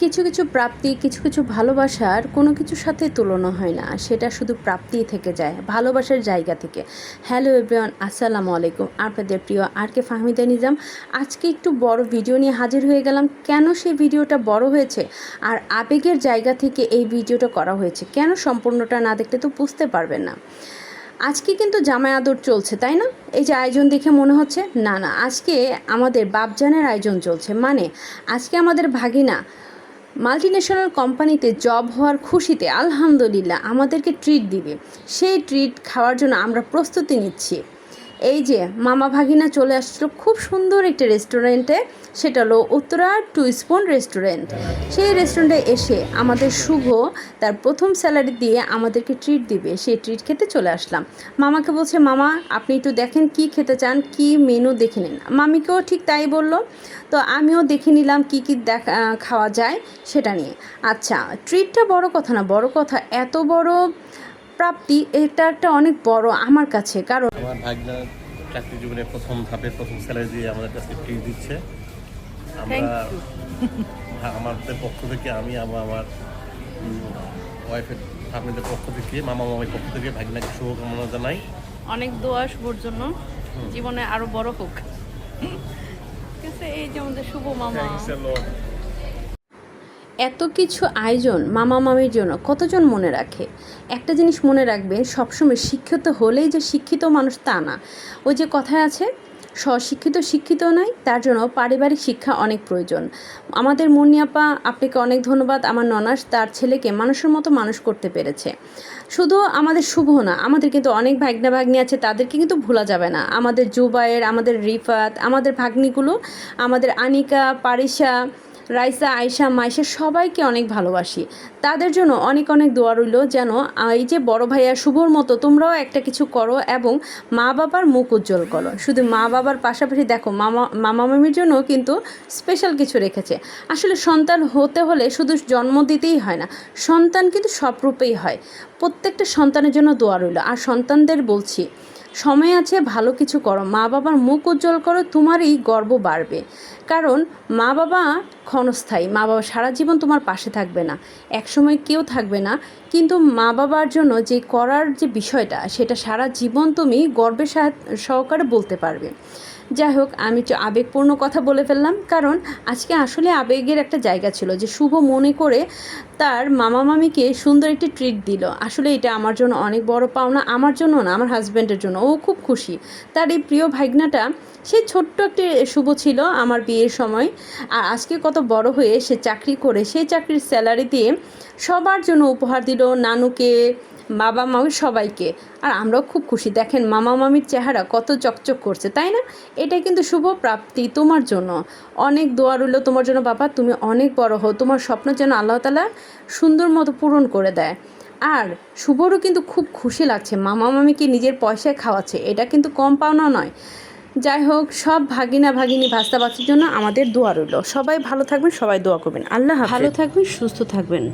কিছু কিছু প্রাপ্তি, কিছু কিছু ভালোবাসার কোনো কিছুর সাথে তুলনা হয় না। সেটা শুধু প্রাপ্তি থেকে যায়, ভালোবাসার জায়গা থেকে। হ্যালো এভরিওয়ান, আসসালামু আলাইকুম। আপনাদের প্রিয় আর কে ফাহমিদা নিজাম, আজকে একটু বড় ভিডিও নিয়ে হাজির হয়ে গেলাম। কেন সেই ভিডিওটা বড় হয়েছে আর আবেগের জায়গা থেকে এই ভিডিওটা করা হয়েছে? কেন সম্পূর্ণটা না দেখলে তো বুঝতে পারবেন না। আজকে কিন্তু জামাই আদর চলছে, তাই না? এই যে আয়োজন দেখে মনে হচ্ছে, না না, আজকে আমাদের বাপজানের আয়োজন চলছে। মানে আজকে আমাদের ভাগিনা মাল্টি ন্যাশনাল কোম্পানিতে জব হওয়ার খুশিতে আলহামদুলিল্লাহ আমাদেরকে ট্রিট দিবে। সেই ট্রিট খাওয়ার জন্য আমরা প্রস্তুতি নিচ্ছি। এই যে মামা ভাগিনা চলে আসছিল খুব সুন্দর একটি রেস্টুরেন্টে, সেটা হলো উত্তরা টু স্পুন রেস্টুরেন্ট। সেই রেস্টুরেন্টে এসে আমাদের শুভ তার প্রথম স্যালারি দিয়ে আমাদেরকে ট্রিট দিবে, সেই ট্রিট খেতে চলে আসলাম। মামাকে বলছে, মামা, আপনি একটু দেখেন কি খেতে চান, কি মেনু দেখে নিন। মামিকেও ঠিক তাই বলল। তো আমিও দেখে নিলাম কি কি দেখা, খাওয়া যায় সেটা নিয়ে। আচ্ছা ট্রিটটা বড় কথা না, বড় কথা, এত বড় প্রাপ্তি এটা একটা অনেক বড় আমার কাছে কারণ আমার ভাগনা চাকরি জীবনে প্রথম ধাপে প্রথম স্যালারি দিয়ে আমাদের কাছে ফ্রি দিচ্ছে। আমরা হ্যাঁ, আমাদের পক্ষ থেকে আমি এবং আমার ওয়াইফের ফ্যামিলির পক্ষ থেকে মামা মামার পক্ষ থেকে ভাগনাকে শুভকামনা জানাই। অনেক দোয়া শুভর জন্য। জীবনে আরও বড় হোক। ঠিক আছে এই যে আমাদের শুভ মামা। এত কিছু আয়োজন মামা মামির জন্য কতজন মনে রাখে? একটা জিনিস মনে রাখবে, সবসময় শিক্ষিত হলেই যে শিক্ষিত মানুষ তা না। ওই যে কথায় আছে, স্বশিক্ষিত শিক্ষিত নয় তার জন্য পারিবারিক শিক্ষা অনেক প্রয়োজন। আমাদের মুন্নিয়াপা আপনাকে অনেক ধন্যবাদ, আমার ননাস তার ছেলেকে মানুষের মতো মানুষ করতে পেরেছে। শুধু আমাদের শুভ না, আমাদের কিন্তু অনেক ভাগ্না ভাগ্নি আছে, তাদেরকে কিন্তু ভোলা যাবে না। আমাদের জুবায়ের, আমাদের রিফাত, আমাদের ভাগ্নিগুলো, আমাদের আনিকা পারিসা রাইসা আয়সা মাইশা সবাইকে অনেক ভালোবাসি। তাদের জন্য অনেক অনেক দোয়া রইল যেন এই যে বড় ভাইয়া শুভর মতো তোমরাও একটা কিছু করো এবং মা বাবার মুখ উজ্জ্বল করো। শুধু মা বাবার পাশাপাশি দেখো, মামা মামা মামির জন্য কিন্তু স্পেশাল কিছু রেখেছে। আসলে সন্তান হতে হলে শুধু জন্ম দিতেই হয় না, সন্তান কিন্তু সব রূপেই হয়। প্রত্যেকটা সন্তানের জন্য দোয়া রইল। আর সন্তানদের বলছি সময় আছে, ভালো কিছু করো। মা বাবার মুখ উজ্জ্বল করো, তোমারই গর্ব বাড়বে। কারণ মা বাবা ক্ষণস্থায়ী। মা বাবা সারা জীবন তোমার পাশে থাকবে না। একসময় কেউ থাকবে না। কিন্তু মা বাবার জন্য যে করার যে বিষয়টা, সেটা সারা জীবন তুমি গর্বের সহকারে বলতে পারবে। যাই হোক, আমি আবেগপূর্ণ কথা বলে ফেললাম, কারণ আজকে আসলে আবেগের একটা জায়গা ছিল যে শুভ মনে করে তার মামা মামিকে সুন্দর একটি ট্রিট দিল। আসলে এটা আমার জন্য অনেক বড় পাওনা, আমার জন্য না, আমার হাজব্যান্ডের জন্য। ও খুব খুশি। তার এই প্রিয় ভাগনাটা, সে ছোট্ট একটি শুভ ছিল আমার বিয়ের সময়। আর আজকে কত বড় হয়ে সে চাকরি করে, সেই চাকরির স্যালারি দিয়ে সবার জন্য উপহার দিল নানুকে, বাবা মামি সবাইকে। আর আমরাও খুব খুশি। দেখেন, মামা মামির চেহারা কত চকচক করছে, তাই না? এটা কিন্তু শুভ প্রাপ্তি তোমার জন্য। অনেক দোয়া রইল তোমার জন্য, বাবা। তুমি অনেক বড় হও। তোমার স্বপ্ন যেন আল্লাহ তালা সুন্দর মতো পূরণ করে দেয়। আর শুভরও কিন্তু খুব খুশি লাগছে। মামা মামিকে নিজের পয়সায় খাওয়াচ্ছে। এটা কিন্তু কম পাওনা নয়। যাই হোক, সব ভাগিনা, ভাগিনী, ভাস্তা বাচ্চার জন্য আমাদের দোয়া রইল। সবাই ভালো থাকবেন, সবাই দোয়া করবেন। আল্লাহ ভালো থাকবেন, সুস্থ থাকবেন।